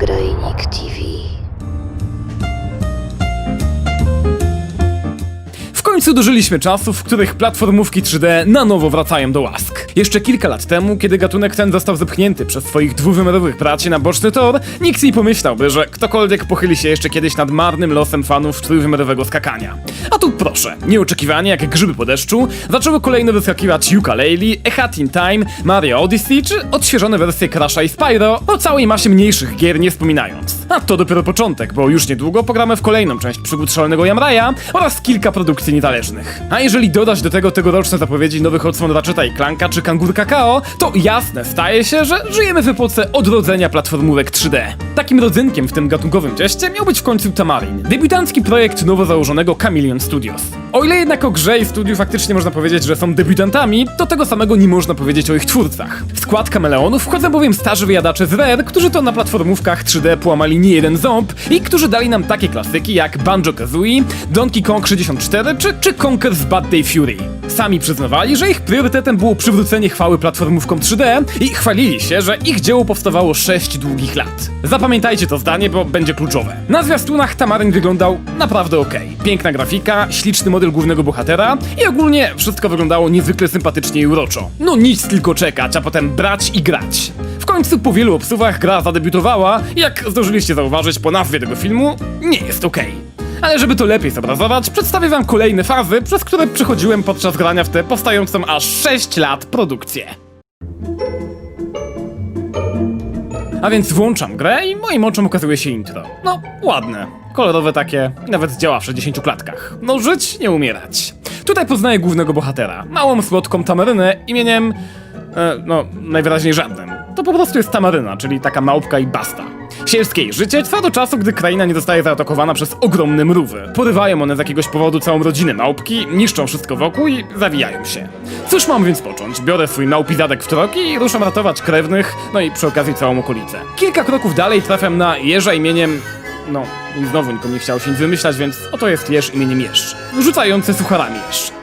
Zagrajnik TV. W końcu dożyliśmy czasów, w których platformówki 3D na nowo wracają do łask. Jeszcze kilka lat temu, kiedy gatunek ten został zepchnięty przez swoich dwuwymiarowych braci na boczny tor, nikt nie pomyślałby, że ktokolwiek pochyli się jeszcze kiedyś nad marnym losem fanów trójwymiarowego skakania. A tu proszę, nieoczekiwanie jak grzyby po deszczu, zaczęły kolejno wyskakiwać Yooka-Laylee, A Hat in Time, Mario Odyssey czy odświeżone wersje Crash'a i Spyro, o całej masie mniejszych gier nie wspominając. A to dopiero początek, bo już niedługo pogramy w kolejną część przygód szalonego Jamraja oraz kilka produkcji niezależnych. A jeżeli dodać do tego tegoroczne zapowiedzi nowych odsłon Ratcheta i Clanka czy Kangur Kakao, to jasne staje się, że żyjemy w epoce odrodzenia platformówek 3D. Takim rodzynkiem w tym gatunkowym cieście miał być w końcu Tamarin, debiutancki projekt nowo założonego Chameleon Studios. O ile jednak o grze i studiu faktycznie można powiedzieć, że są debiutantami, to tego samego nie można powiedzieć o ich twórcach. W skład kameleonów wchodzą bowiem starzy wyjadacze z Rare, którzy to na platformówkach 3D połamali nie jeden ząb i którzy dali nam takie klasyki jak Banjo-Kazooie, Donkey Kong 64 czy, czy Conker's Bad Day Fury. Sami przyznawali, że ich priorytetem było przywrócenie chwały platformówkom 3D i chwalili się, że ich dzieło powstawało 6 długich lat. Zapamiętajcie to zdanie, bo będzie kluczowe. Na zwiastunach Tamarin wyglądał naprawdę okej. Piękna grafika, śliczny model głównego bohatera i ogólnie wszystko wyglądało niezwykle sympatycznie i uroczo. No nic tylko czekać, a potem brać i grać. Końcu po wielu obsuwach gra zadebiutowała i jak zdążyliście zauważyć po nazwie tego filmu, nie jest okej. Ale żeby to lepiej zobrazować, przedstawię wam kolejne fazy, przez które przechodziłem podczas grania w tę powstającą aż 6 lat produkcję. A więc włączam grę i moim oczom ukazuje się intro. No, ładne, kolorowe takie, nawet działa w 60 klatkach. No, żyć, nie umierać. Tutaj poznaję głównego bohatera, małą słodką tamarynę imieniem... E, no, najwyraźniej żadnym. To po prostu jest tamaryna, czyli taka małpka i basta. Sielskie jej życie trwa do czasu, gdy kraina nie zostaje zaatakowana przez ogromne mrówy. Porywają one z jakiegoś powodu całą rodzinę małpki, niszczą wszystko wokół i zawijają się. Cóż mam więc począć? Biorę swój małpi zadek w troki i ruszam ratować krewnych, no i przy okazji całą okolicę. Kilka kroków dalej trafiam na jeża imieniem... No, znowu nikomu nie chciało się nic wymyślać, więc oto jest jeż imieniem jeż. Rzucający sucharami jeż.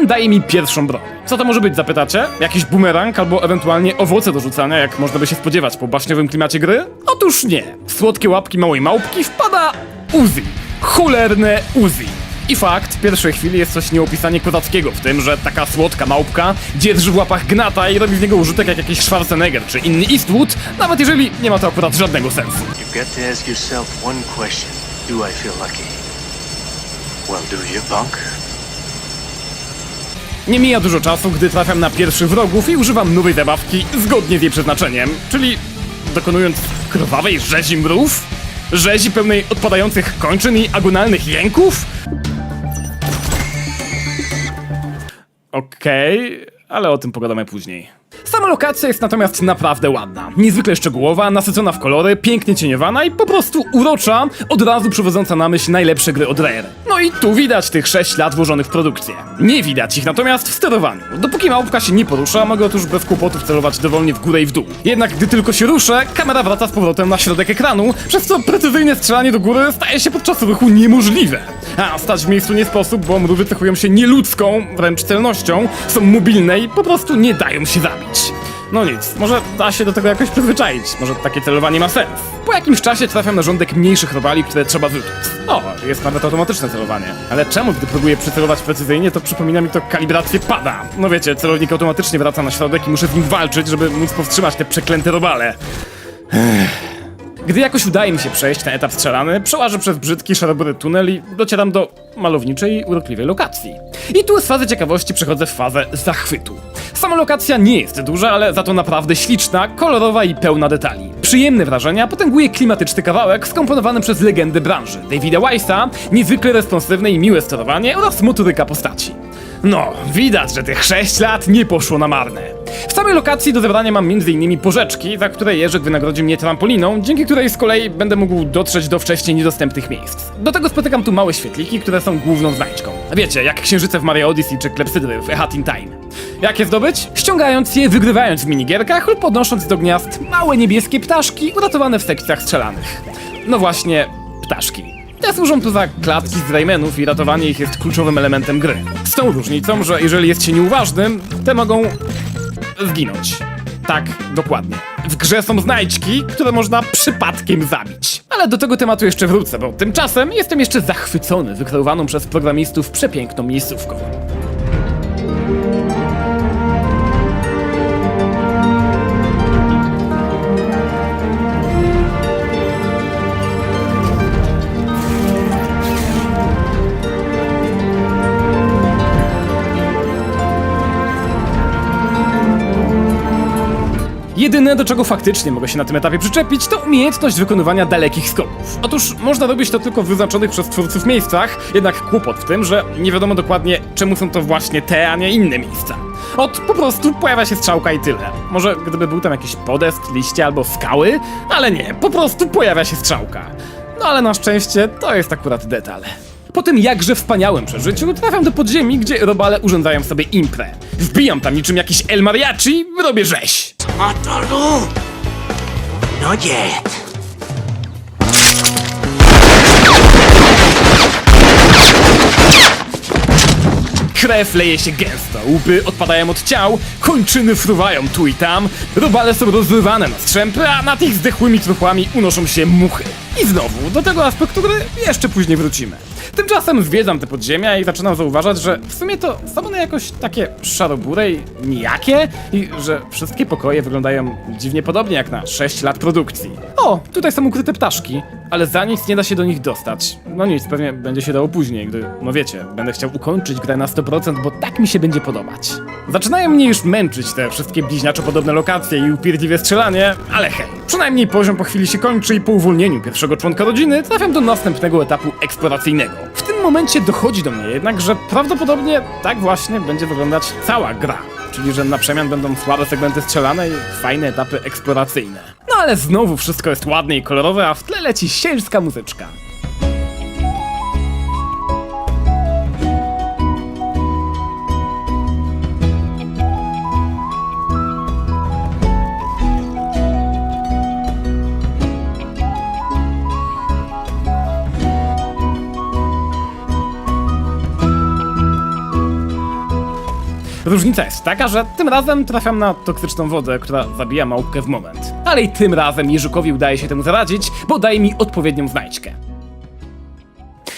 Ten daje mi pierwszą broń. Co to może być, zapytacie? Jakiś bumerang albo ewentualnie owoce do rzucania, jak można by się spodziewać po baśniowym klimacie gry? Otóż nie. W słodkie łapki małej małpki wpada Uzi. Chulerne Uzi. I fakt, w pierwszej chwili jest coś nieopisanie kozackiego w tym, że taka słodka małpka dzierży w łapach gnata i robi z niego użytek jak jakiś Schwarzenegger czy inny Eastwood, nawet jeżeli nie ma to akurat żadnego sensu. To ask yourself one question. Do I feel lucky? Well, do you, punk? Nie mija dużo czasu, gdy trafiam na pierwszych wrogów i używam nowej zabawki zgodnie z jej przeznaczeniem, czyli dokonując krwawej rzezi mrów, rzezi pełnej odpadających kończyn i agonalnych jęków? Okej, ale o tym pogadamy później. Sama lokacja jest natomiast naprawdę ładna. Niezwykle szczegółowa, nasycona w kolory, pięknie cieniowana i po prostu urocza, od razu przywodząca na myśl najlepsze gry od Rare. No i tu widać tych 6 lat włożonych w produkcję. Nie widać ich natomiast w sterowaniu. Dopóki małpka się nie porusza, mogę otóż bez kłopotów celować dowolnie w górę i w dół. Jednak gdy tylko się ruszę, kamera wraca z powrotem na środek ekranu, przez co precyzyjne strzelanie do góry staje się podczas ruchu niemożliwe. A stać w miejscu nie sposób, bo mrówy cechują się nieludzką, wręcz celnością, są mobilne i po prostu nie dają się zabić. No nic, może da się do tego jakoś przyzwyczaić, może takie celowanie ma sens. Po jakimś czasie trafiam na rządek mniejszych robali, które trzeba wytłuc. O, jest nawet automatyczne celowanie. Ale czemu, gdy próbuję przycelować precyzyjnie, to przypomina mi to kalibrację pada? No wiecie, celownik automatycznie wraca na środek i muszę z nim walczyć, żeby móc powstrzymać te przeklęte robale. Gdy jakoś udaje mi się przejść ten etap strzelany, przełażę przez brzydki, szarobury tunel i docieram do malowniczej urokliwej lokacji. I tu z fazy ciekawości przechodzę w fazę zachwytu. Sama lokacja nie jest duża, ale za to naprawdę śliczna, kolorowa i pełna detali. Przyjemne wrażenia potęguje klimatyczny kawałek skomponowany przez legendę branży, Davida Weissa, niezwykle responsywne i miłe sterowanie oraz motoryka postaci. No, widać, że tych 6 lat nie poszło na marne. W samej lokacji do zebrania mam m.in. porzeczki, za które Jerzyk wynagrodzi mnie trampoliną, dzięki której z kolei będę mógł dotrzeć do wcześniej niedostępnych miejsc. Do tego spotykam tu małe świetliki, które są główną znajdźką. Wiecie, jak księżyce w Mario Odyssey czy klepsydry w A Hat in Time. Jak je zdobyć? Ściągając je, wygrywając w minigierkach lub podnosząc do gniazd małe niebieskie ptaszki uratowane w sekcjach strzelanych. No właśnie, ptaszki. Te służą tu za klatki z Raymanów i ratowanie ich jest kluczowym elementem gry. Z tą różnicą, że jeżeli jest się nieuważnym, te mogą zginąć. Tak, dokładnie. W grze są znajdźki, które można przypadkiem zabić. Ale do tego tematu jeszcze wrócę, bo tymczasem jestem jeszcze zachwycony wykreowaną przez programistów przepiękną miejscówką. Jedyne, do czego faktycznie mogę się na tym etapie przyczepić, to umiejętność wykonywania dalekich skoków. Otóż można robić to tylko w wyznaczonych przez twórców miejscach, jednak kłopot w tym, że nie wiadomo dokładnie, czemu są to właśnie te, a nie inne miejsca. Ot, po prostu pojawia się strzałka i tyle. Może gdyby był tam jakiś podest, liście albo skały, ale nie, po prostu pojawia się strzałka. No ale na szczęście to jest akurat detal. Po tym jakże wspaniałym przeżyciu trafiam do podziemi, gdzie robale urządzają sobie imprę. Wbijam tam niczym jakiś El Mariachi, robię rzeź. Mátalo! No yet. Krew leje się gęsto, łby odpadają od ciał, kończyny fruwają tu i tam, robale są rozrywane na strzępy, a nad ich zdechłymi truchłami unoszą się muchy. I znowu, do tego aspektu, który jeszcze później wrócimy. Tymczasem zwiedzam te podziemia i zaczynam zauważać, że w sumie to są one jakoś takie szarobure i nijakie i że wszystkie pokoje wyglądają dziwnie podobnie jak na 6 lat produkcji. O, tutaj są ukryte ptaszki, ale za nic nie da się do nich dostać. No nic, pewnie będzie się dało później, gdy, no wiecie, będę chciał ukończyć grę na 100%, bo tak mi się będzie podobać. Zaczynają mnie już męczyć te wszystkie bliźniaczo podobne lokacje i upierdliwe strzelanie, ale hej, przynajmniej poziom po chwili się kończy i po uwolnieniu pierwszego członka rodziny trafiam do następnego etapu eksploracyjnego. W tym momencie dochodzi do mnie jednak, że prawdopodobnie tak właśnie będzie wyglądać cała gra. Czyli, że na przemian będą słabe segmenty strzelane i fajne etapy eksploracyjne. No ale znowu wszystko jest ładne i kolorowe, a w tle leci sielska muzyczka. Różnica jest taka, że tym razem trafiam na toksyczną wodę, która zabija małpkę w moment. Ale i tym razem Jerzykowi udaje się temu zaradzić, bo daje mi odpowiednią znajdźkę.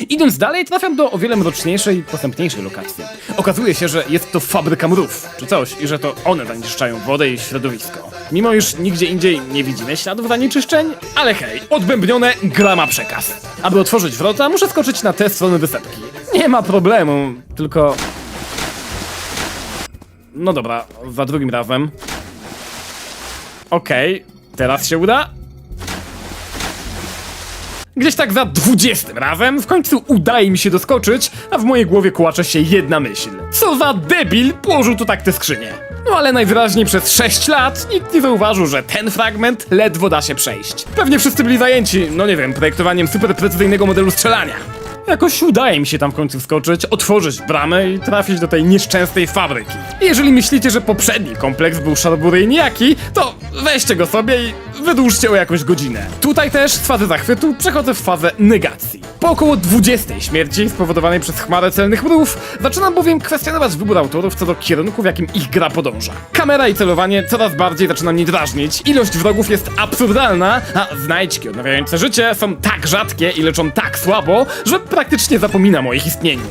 Idąc dalej, trafiam do o wiele mroczniejszej i posępniejszej lokacji. Okazuje się, że jest to fabryka mrów, czy coś, i że to one zanieczyszczają wodę i środowisko. Mimo iż nigdzie indziej nie widzimy śladów zanieczyszczeń, ale hej, odbębnione gra ma przekaz. Aby otworzyć wrota, muszę skoczyć na tę stronę wysepki. Nie ma problemu, tylko no dobra, za drugim razem. Okej, teraz się uda. Gdzieś tak za dwudziestym razem w końcu udaje mi się doskoczyć, a w mojej głowie kłacze się jedna myśl. Co za debil położył tu tak tę skrzynię. No ale najwyraźniej przez 6 lat nikt nie zauważył, że ten fragment ledwo da się przejść. Pewnie wszyscy byli zajęci, no nie wiem, projektowaniem super precyzyjnego modelu strzelania. Jakoś udaje mi się tam w końcu wskoczyć, otworzyć bramę i trafić do tej nieszczęsnej fabryki. Jeżeli myślicie, że poprzedni kompleks był szarbury i nijaki, to weźcie go sobie i wydłużcie o jakąś godzinę. Tutaj też z fazy zachwytu przechodzę w fazę negacji. Po około 20 śmierci spowodowanej przez chmarę celnych mrów, zaczynam bowiem kwestionować wybór autorów co do kierunku, w jakim ich gra podąża. Kamera i celowanie coraz bardziej zaczyna mnie drażnić, ilość wrogów jest absurdalna, a znajdźki odnawiające życie są tak rzadkie i leczą tak słabo, że praktycznie zapominam o ich istnieniu.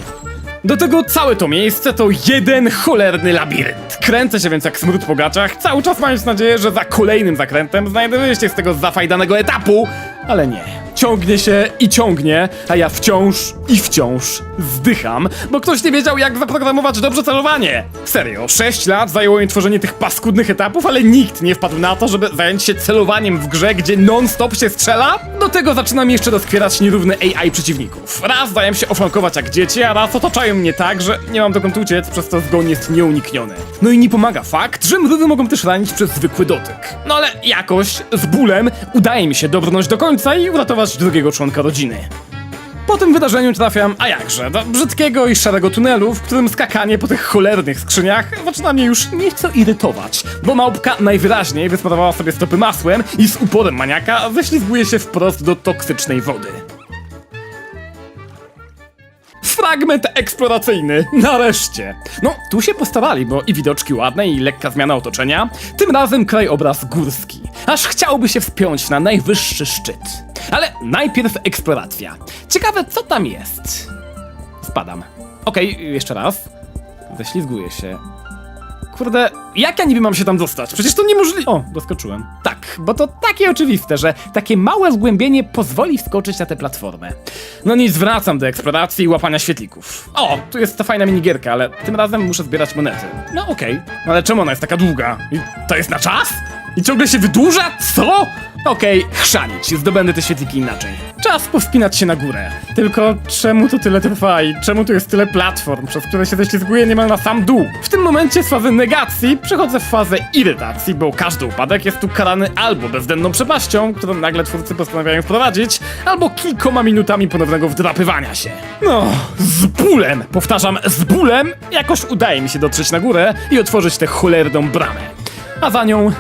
Do tego całe to miejsce to jeden cholerny labirynt. Kręcę się więc jak smród po gaciach, cały czas mając nadzieję, że za kolejnym zakrętem znajdę wyjście z tego zafajdanego etapu, ale nie. Ciągnie się i ciągnie, a ja wciąż i wciąż zdycham, bo ktoś nie wiedział jak zaprogramować dobrze celowanie. Serio, 6 lat zajęło mi tworzenie tych paskudnych etapów, ale nikt nie wpadł na to, żeby zająć się celowaniem w grze, gdzie non-stop się strzela? Do tego zaczynam jeszcze doskwierać nierówny AI przeciwników. Raz dają się oflankować jak dzieci, a raz otaczają mnie tak, że nie mam dokąd uciec, przez co zgon jest nieunikniony. No i nie pomaga fakt, że mrówy mogą też ranić przez zwykły dotyk. No ale jakoś, z bólem, udaje mi się dobrnąć do końca i uratować drugiego członka rodziny. Po tym wydarzeniu trafiam, a jakże, do brzydkiego i szarego tunelu, w którym skakanie po tych cholernych skrzyniach zaczyna mnie już nieco irytować, bo małpka najwyraźniej wysmarowała sobie stopy masłem i z uporem maniaka ześlizguje się wprost do toksycznej wody. Fragment eksploracyjny, nareszcie. No, tu się postarali, bo i widoczki ładne, i lekka zmiana otoczenia. Tym razem krajobraz górski. Aż chciałby się wspiąć na najwyższy szczyt. Ale najpierw eksploracja. Ciekawe, co tam jest. Spadam. Okej, jeszcze raz. Ześlizguję się. Kurde, jak ja niby mam się tam dostać? Przecież to niemożliwe. O, doskoczyłem. Tak, bo to takie oczywiste, że takie małe zgłębienie pozwoli wskoczyć na tę platformę. No nic, wracam do eksploracji i łapania świetlików. O, tu jest ta fajna minigierka, ale tym razem muszę zbierać monety. No okej, ale czemu ona jest taka długa? I to jest na czas? I ciągle się wydłuża? Co? Okej, chrzanić, zdobędę te świetliki inaczej. Czas powspinać się na górę. Tylko czemu to tyle trwa i czemu tu jest tyle platform, przez które się ześlizguję niemal na sam dół? W tym momencie z fazy negacji przechodzę w fazę irytacji, bo każdy upadek jest tu karany albo bezdenną przepaścią, którą nagle twórcy postanawiają wprowadzić, albo kilkoma minutami ponownego wdrapywania się. No, z bólem, powtarzam, z bólem, jakoś udaje mi się dotrzeć na górę i otworzyć tę cholerną bramę. A za nią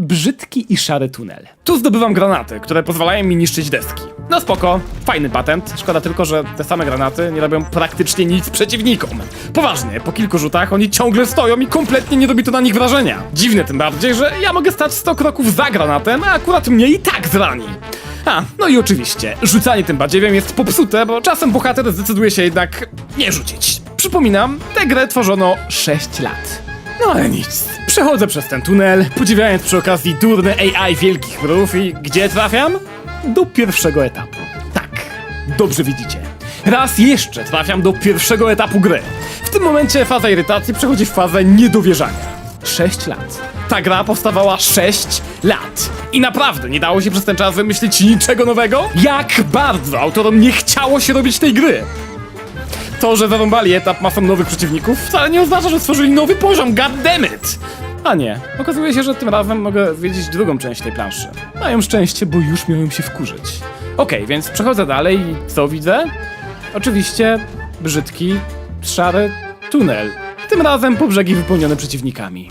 brzydki i szary tunel. Tu zdobywam granaty, które pozwalają mi niszczyć deski. No spoko, fajny patent. Szkoda tylko, że te same granaty nie robią praktycznie nic przeciwnikom. Poważnie, po kilku rzutach oni ciągle stoją i kompletnie nie robi to na nich wrażenia. Dziwne tym bardziej, że ja mogę stać 100 kroków za granatem, a akurat mnie i tak zrani. A, no i oczywiście, rzucanie tym badziewiem jest popsute, bo czasem bohater zdecyduje się jednak nie rzucić. Przypominam, tę grę tworzono 6 lat. No ale nic. Przechodzę przez ten tunel, podziwiając przy okazji durne AI wielkich mrów i gdzie trafiam? Do pierwszego etapu. Tak, dobrze widzicie. Raz jeszcze trafiam do pierwszego etapu gry. W tym momencie faza irytacji przechodzi w fazę niedowierzania. 6 lat. Ta gra powstawała 6 lat. I naprawdę nie dało się przez ten czas wymyślić niczego nowego? Jak bardzo autorom nie chciało się robić tej gry. To, że zarąbali etap masą nowych przeciwników, wcale nie oznacza, że stworzyli nowy poziom, goddammit! A nie, okazuje się, że tym razem mogę zwiedzić drugą część tej planszy. Mają szczęście, bo już miałem się wkurzyć. Okej, więc przechodzę dalej i co widzę? Oczywiście brzydki, szary tunel. Tym razem po brzegi wypełnione przeciwnikami.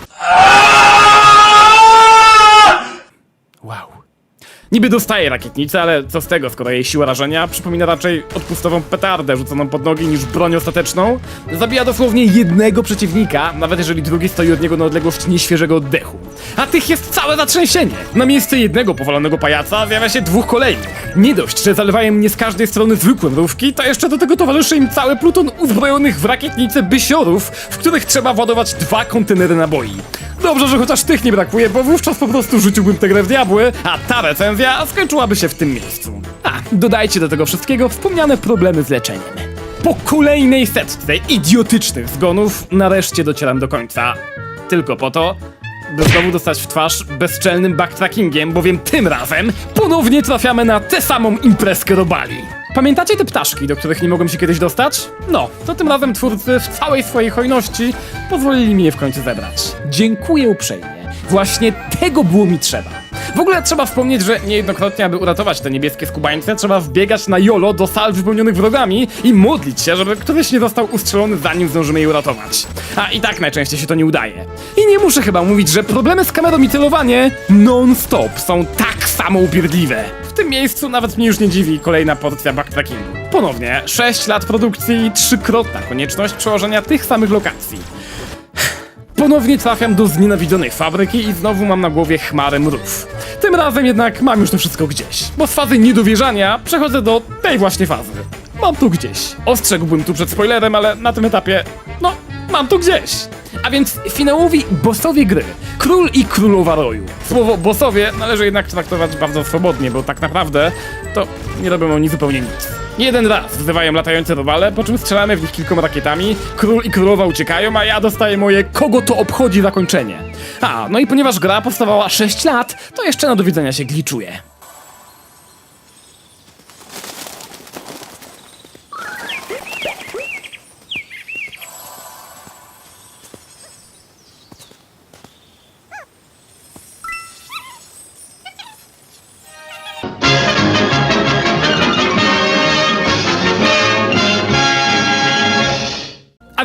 Niby dostaje rakietnicę, ale co z tego, skoro jej siła rażenia przypomina raczej odpustową petardę rzuconą pod nogi niż broń ostateczną? Zabija dosłownie jednego przeciwnika, nawet jeżeli drugi stoi od niego na odległość nieświeżego oddechu. A tych jest całe zatrzęsienie! Na miejsce jednego powalonego pajaca zjawia się dwóch kolejnych. Nie dość, że zalewają mnie z każdej strony zwykłe mrówki, to jeszcze do tego towarzyszy im cały pluton uzbrojonych w rakietnice bysiorów, w których trzeba ładować dwa kontenery naboi. Dobrze, że chociaż tych nie brakuje, bo wówczas po prostu rzuciłbym tę grę w diabły, a ta recenzja skończyłaby się w tym miejscu. A, dodajcie do tego wszystkiego wspomniane problemy z leczeniem. Po kolejnej setce idiotycznych zgonów nareszcie docieram do końca. Tylko po to, by znowu dostać w twarz bezczelnym backtrackingiem, bowiem tym razem ponownie trafiamy na tę samą imprezkę robali. Pamiętacie te ptaszki, do których nie mogłem się kiedyś dostać? No, to tym razem twórcy w całej swojej hojności pozwolili mi je w końcu zebrać. Dziękuję uprzejmie. Właśnie tego było mi trzeba. W ogóle trzeba wspomnieć, że niejednokrotnie, aby uratować te niebieskie skubańce, trzeba wbiegać na jolo do sal wypełnionych wrogami i modlić się, żeby któryś nie został ustrzelony zanim zdążymy je uratować. A i tak najczęściej się to nie udaje. I nie muszę chyba mówić, że problemy z kamerą i celowanie non-stop są tak samo upierdliwe. W tym miejscu nawet mnie już nie dziwi kolejna porcja backtrackingu. Ponownie, 6 lat produkcji i trzykrotna konieczność przełożenia tych samych lokacji. Ponownie trafiam do znienawidzonej fabryki i znowu mam na głowie chmarę mrów. Tym razem jednak mam już to wszystko gdzieś, bo z fazy niedowierzania przechodzę do tej właśnie fazy. Mam tu gdzieś. Ostrzegłbym tu przed spoilerem, ale na tym etapie, no, mam tu gdzieś. A więc finałowi bossowie gry. Król i królowa roju. Słowo bossowie należy jednak traktować bardzo swobodnie, bo tak naprawdę to nie robią oni zupełnie nic. Jeden raz wzywają latające robale, po czym strzelamy w nich kilkoma rakietami, król i królowa uciekają, a ja dostaję moje kogo to obchodzi zakończenie. A, no i ponieważ gra powstawała 6 lat, to jeszcze na do widzenia się gliczuje.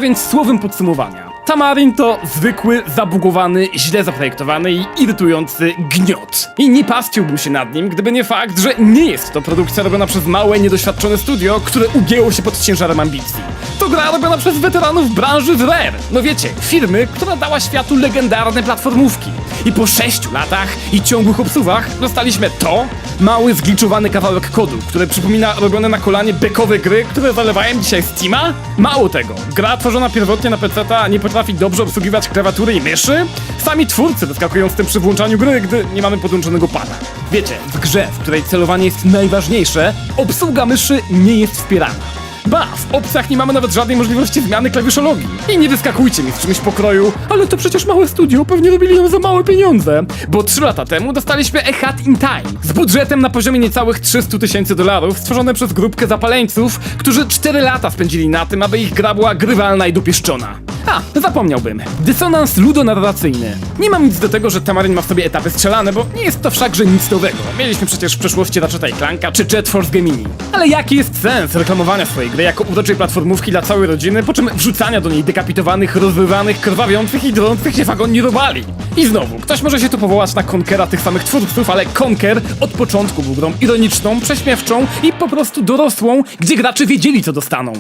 Więc słowem podsumowania. Ta Tamarin to zwykły, zabugowany, źle zaprojektowany i irytujący gniot. I nie pastwiłbym się nad nim, gdyby nie fakt, że nie jest to produkcja robiona przez małe, niedoświadczone studio, które ugięło się pod ciężarem ambicji. To gra robiona przez weteranów branży z Rare. No wiecie, firmy, która dała światu legendarne platformówki. I po sześciu latach i ciągłych obsuwach dostaliśmy to, mały, zgliczowany kawałek kodu, który przypomina robione na kolanie bekowe gry, które zalewają dzisiaj Steama? Mało tego, gra tworzona pierwotnie na PC nie potrafi dobrze obsługiwać klawiatury i myszy? Sami twórcy wyskakują z tym przy włączaniu gry, gdy nie mamy podłączonego pada. Wiecie, w grze, w której celowanie jest najważniejsze, obsługa myszy nie jest wspierana. Ba, w opcjach nie mamy nawet żadnej możliwości zmiany klawiszologii. I nie wyskakujcie mi z czymś pokroju, ale to przecież małe studio, pewnie robili ją za małe pieniądze. Bo 3 lata temu dostaliśmy A Hat in Time z budżetem na poziomie niecałych 300 tysięcy dolarów, stworzone przez grupkę zapaleńców, którzy 4 lata spędzili na tym, aby ich gra była grywalna i dopieszczona. A, zapomniałbym. Dysonans ludonarracyjny. Nie mam nic do tego, że Tamarin ma w sobie etapy strzelane, bo nie jest to wszakże nic nowego. Mieliśmy przecież w przeszłości Ratcheta Clanka czy Jet Force Gemini. Ale jaki jest sens reklamowania swojej gry jako uroczej platformówki dla całej rodziny, po czym wrzucania do niej dekapitowanych, rozwywanych, krwawiących i drących się wagonni robali? I znowu, ktoś może się tu powołać na Conkera tych samych twórców, ale Conker od początku był grą ironiczną, prześmiewczą i po prostu dorosłą, gdzie gracze wiedzieli co dostaną.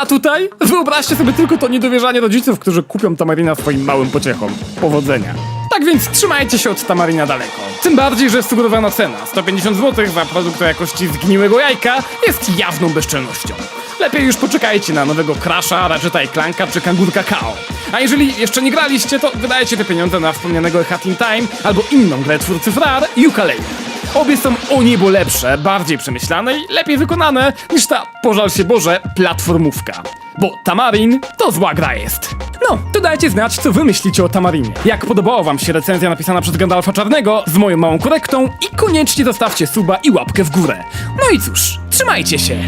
A tutaj? Wyobraźcie sobie tylko to niedowierzanie rodziców, którzy kupią Tamarina swoim małym pociechom. Powodzenia. Tak więc trzymajcie się od Tamarina daleko. Tym bardziej, że sugerowana cena 150 zł za produkt o jakości zgniłego jajka jest jawną bezczelnością. Lepiej już poczekajcie na nowego Crasha, Ratcheta i Clanka czy Kangur Kakao. A jeżeli jeszcze nie graliście, to wydajcie te pieniądze na wspomnianego Hat in Time albo inną grę twórców Rare, Yooka-Laylee. Obie są o niebo lepsze, bardziej przemyślane i lepiej wykonane niż ta, pożal się Boże, platformówka. Bo Tamarin to zła gra jest. No, to dajcie znać, co wy myślicie o Tamarinie. Jak podobała wam się recenzja napisana przez Gandalfa Czarnego z moją małą korektą i koniecznie zostawcie suba i łapkę w górę. No i cóż, trzymajcie się!